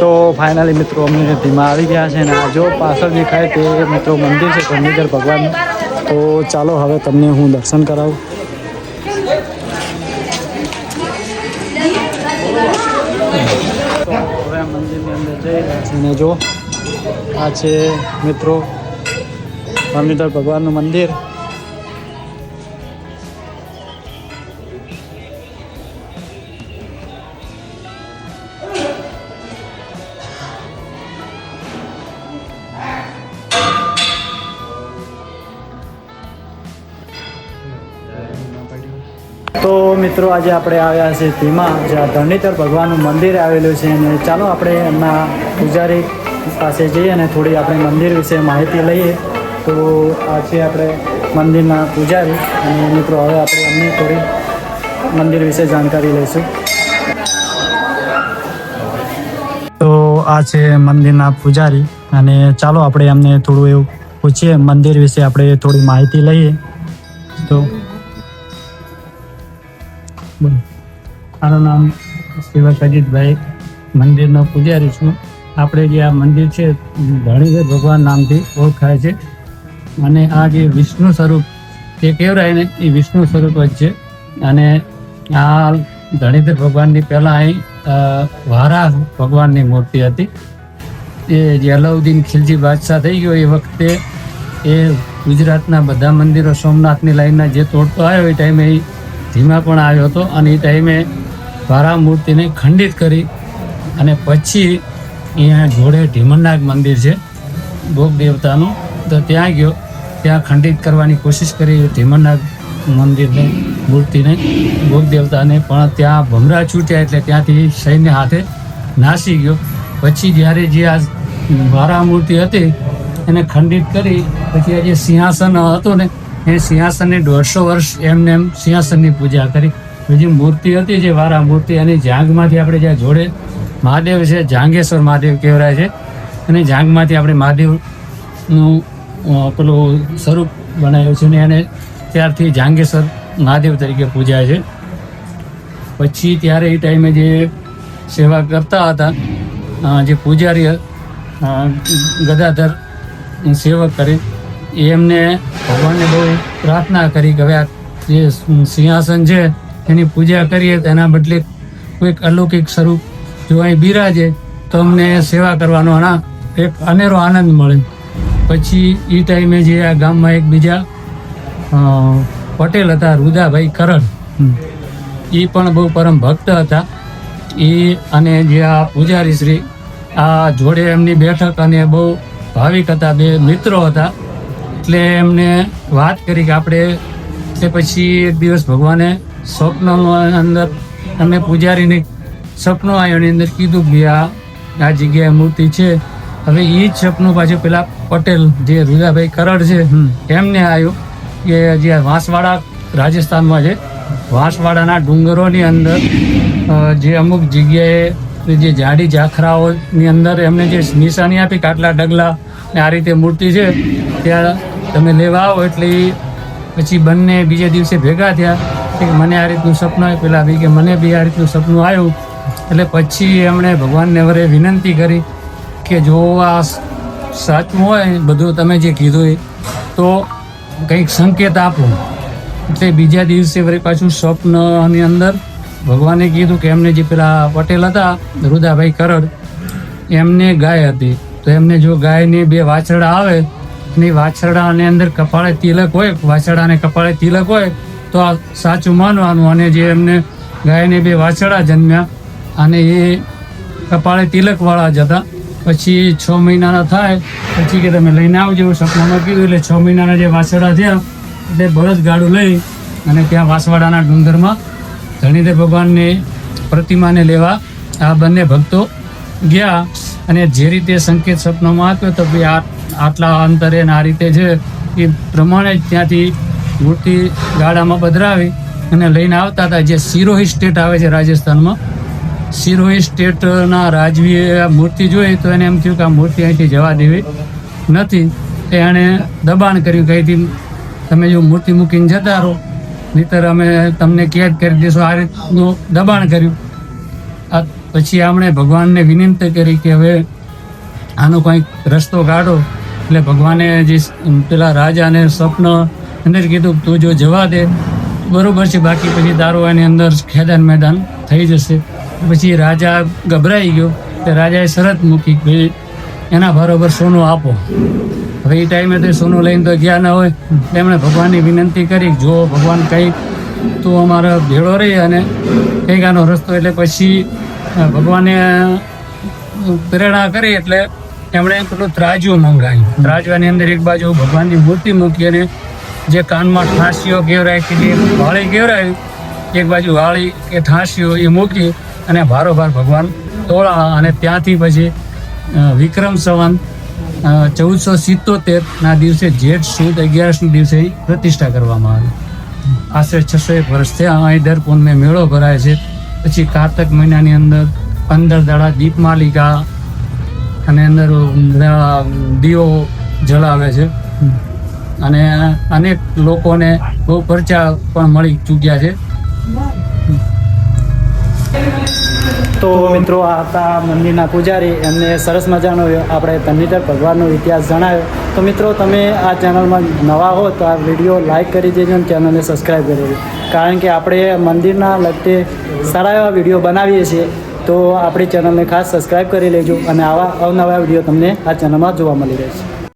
તો ફાઇનલી મિત્રો અમને ધીમા આવી ગયા છે અને આ જો પાછળ દેખાય તે મિત્રો મંદિર છે ધરણીધર ભગવાનનું તો ચાલો હવે તમને હું દર્શન કરાવું. મંદિરની અંદર જઈ અને જો આ છે મિત્રો ધરણીધર ભગવાનનું મંદિર. તો મિત્રો આજે આપણે આવ્યા છે તેમાં જ્યાં ધરણીતર ભગવાનનું મંદિર આવેલું છે અને ચાલો આપણે એમના પૂજારી પાસે જઈએ અને થોડી આપણે મંદિર વિશે માહિતી લઈએ. તો આ છે આપણે મંદિરના પૂજારી અને મિત્રો હવે આપણે એમની થોડી મંદિર વિશે જાણકારી લઈશું. તો આ છે મંદિરના પૂજારી અને ચાલો આપણે એમને થોડું એવું પૂછીએ. મંદિર વિશે આપણે થોડી માહિતી લઈએ. તો મારું નામ સેવક અજીતભાઈ મંદિરનો પૂજારી છું. આપણે જે આ મંદિર છે, ધણીધર ભગવાન નામથી ઓળખાય છે. અને આ જે વિષ્ણુ સ્વરૂપ તે કહેવાય ને, એ વિષ્ણુ સ્વરૂપ જ છે. અને આ ધણીધર ભગવાનની પહેલાં અહીં વારા ભગવાનની મૂર્તિ હતી. એ જે અલાઉદ્દીન ખિલજી બાદશાહ થઈ ગયો એ વખતે, એ ગુજરાતના બધા મંદિરો સોમનાથની લાઈનના જે તોડતો આવ્યો એ ટાઈમે એ ધીમા પણ આવ્યો હતો. અને એ ટાઈમે વારા મૂર્તિને ખંડિત કરી અને પછી અહીંયા જોડે ઢીમણનાગ મંદિર છે, ભોગ દેવતાનું. તો ત્યાં ગયો. ત્યાં ખંડિત કરવાની કોશિશ કરી ઢીમણનાગ મંદિરને, મૂર્તિને, ભોગ દેવતાને. પણ ત્યાં ભમરા છૂટ્યા એટલે ત્યાંથી સૈન્ય હાથે નાસી ગયો. પછી જ્યારે જે આ વારા મૂર્તિ હતી, એને ખંડિત કરી, પછી આ જે સિંહાસન હતું ને એ સિંહાસનની દોઢસો વર્ષ એમને એમ સિંહાસનની પૂજા કરી. બીજી મૂર્તિ હતી જે વારા મૂર્તિ, એની જાંગમાંથી આપણે જ્યાં જોડે મહાદેવ છે જાંગેશ્વર મહાદેવ કહેવાય છે. અને જાંગમાંથી આપણે મહાદેવનું પેલું સ્વરૂપ બનાવ્યું છે ને એને ત્યારથી જાંગેશ્વર મહાદેવ તરીકે પૂજાય છે. પછી ત્યારે એ ટાઈમે જે સેવા કરતા હતા જે પૂજારી ગદાધર સેવક કરી એ એમને ભગવાનને બહુ પ્રાર્થના કરી આ જે સિંહાસન છે, એની પૂજા કરીએ, તેના બદલે કોઈક અલૌકિક સ્વરૂપ જો અહીં બિરાજે, તો અમને સેવા કરવાનો આના એક અનેરો આનંદ મળે. પછી એ ટાઈમે જે આ ગામમાં એક બીજા પટેલ હતા, રુદાભાઈ કરણ. એ પણ બહુ પરમ ભક્ત હતા. એ અને જે આ પૂજારી શ્રી, આ જોડે એમની બેઠક અને બહુ ભાવિક હતા, બે મિત્રો હતા. એટલે એમને વાત કરી કે આપણે તે પછી એક દિવસ ભગવાને સ્વપ્નમાં અંદર અમે પૂજારીને સપનું આવ્યો એની અંદર કીધું કે આ આ જગ્યાએ મૂર્તિ છે. હવે એ જ સપનું પાછું પેલા પટેલ જે રુદાભાઈ કરડ છે એમને આવ્યું કે જે વાંસવાડા રાજસ્થાનમાં છે. વાંસવાડાના ડુંગરોની અંદર જે અમુક જગ્યાએ જે જાડી ઝાખરાઓની અંદર એમને જે નિશાની આપી કાટલા ડગલા ને આ રીતે મૂર્તિ છે. ત્યાં તમે લેવા આવો એટલે પછી બંને બીજા દિવસે ભેગા થયા. કે મને આ રીતનું સપનું આવ્યું. પેલા બી કે મને બી આ રીતનું સપનું આવ્યું. એટલે પછી એમણે ભગવાનને વરે વિનંતી કરી કે જો આ સાચું હોય, બધું તમે જે કીધું એ, તો કંઈક સંકેત આપો. એટલે બીજા દિવસે વળી પાછું સ્વપ્નની અંદર ભગવાને કીધું કે એમને જે પેલા પટેલ હતા, રુદાભાઈ કરડ, એમને ગાય હતી. તો એમને જો ગાયની બે વાછરડા આવે ને વાછરડા અને અંદર કપાળે તિલક હોય, વાછરડાને કપાળે તિલક હોય, તો આ સાચું માનવાનું. અને જે એમને ગાયને બે વાછરડા જન્મ્યા, અને એ કપાળે તિલકવાળા જ હતા. પછી છ મહિનાના થાય, પછી કે તમે લઈને આવજો એવું સપનામાં કીધું, એટલે છ મહિનાના જે વાછરડા થયા, એટલે બળદ ગાડું લઈ, અને ત્યાં વાસવાડાના ડુંગરમાં ધણીધર ભગવાનની પ્રતિમાને લેવા આ બંને ભક્તો ગયા. અને જે રીતે સંકેત સપનામાં આપ્યો તો ભાઈ આ આટલા અંતરે ને આ રીતે છે એ પ્રમાણે જ ત્યાંથી મૂર્તિ ગાડામાં પધરાવી અને લઈને આવતા હતા, જે સિરોહી સ્ટેટ આવે છે રાજસ્થાનમાં. સિરોહી સ્ટેટના રાજવીએ આ મૂર્તિ જોઈ તો એને એમ થયું કે આ મૂર્તિ અહીંથી જવા દેવી નથી. તે એણે દબાણ કર્યું કે તમે જો મૂર્તિ મૂકીને જતા રહો, નહીતર અમે તમને કેદ કરી દઈશું આ રીતનું દબાણ કર્યું. આ પછી આપણે ભગવાનને વિનંતી કરી કે હવે આનો કંઈક રસ્તો કાઢો. એટલે ભગવાને જે પેલા રાજાને સ્વપ્ન અંદર કીધું, તું જો જવા દે. બરોબર છે, બાકી પછી દારૂ એની અંદર ખેદાન મેદાન થઈ જશે. પછી રાજા ગભરાઈ ગયો તે રાજાએ શરત મૂકી ભાઈ, એના બરોબર સોનું આપો. હવે એ ટાઈમે તો સોનું લઈને તો ગયા ના હોય. તેમણે ભગવાનની વિનંતી કરી જો ભગવાન કંઈક તું અમારો ભેળો રહી અને કંઈક આનો રસ્તો. એટલે પછી ભગવાને પ્રેરણા કરી એટલે એમણે પેલું ત્રાજુ મંગાવ્યું ત્રાજવાની અંદર એક બાજુ ભગવાનની મૂર્તિ મૂકી અને જે કાનમાં ઠાંસીઓ કેવરાય કે જે વાળી કેવરાય એક બાજુ વાળી કે ઠાંસીઓ એ મૂકી અને ભારોભાર ભગવાન તોળા અને ત્યાંથી પછી વિક્રમ સંવંત ચૌદસો સિત્તોતેર ના દિવસે જેઠ સુદ અગિયારસના દિવસે પ્રતિષ્ઠા કરવામાં આવી. આશરે છસો એક વર્ષ થયા. અહીં દર પૂનમે મેળો ભરાય છે. પછી કારતક મહિનાની અંદર પંદર દાડા દીપમાલિકા અને અંદર બધા દીવો જલાવે છે. અને અનેક લોકોને બહુ પરચા પણ મળી ચૂક્યા છે. તો મિત્રો આ હતા મંદિરના પૂજારી. એમને સરસ મજાનો આપણે તન્નીધર ભગવાનનો ઇતિહાસ જણાવ્યો. તો મિત્રો તમે આ ચેનલમાં નવા હો તો આ વીડિયો લાઈક કરી દેજો અને ચેનલને સબસ્ક્રાઈબ કરી દેજો. કારણ કે આપણે મંદિરના લગતે સારા એવા વીડિયો બનાવીએ છીએ. તો આપણી ચેનલને ખાસ સબસ્ક્રાઈબ કરી લેજો અને આવા અવનવા વીડિયો તમને આ ચેનલમાં જોવા મળી રહેશે.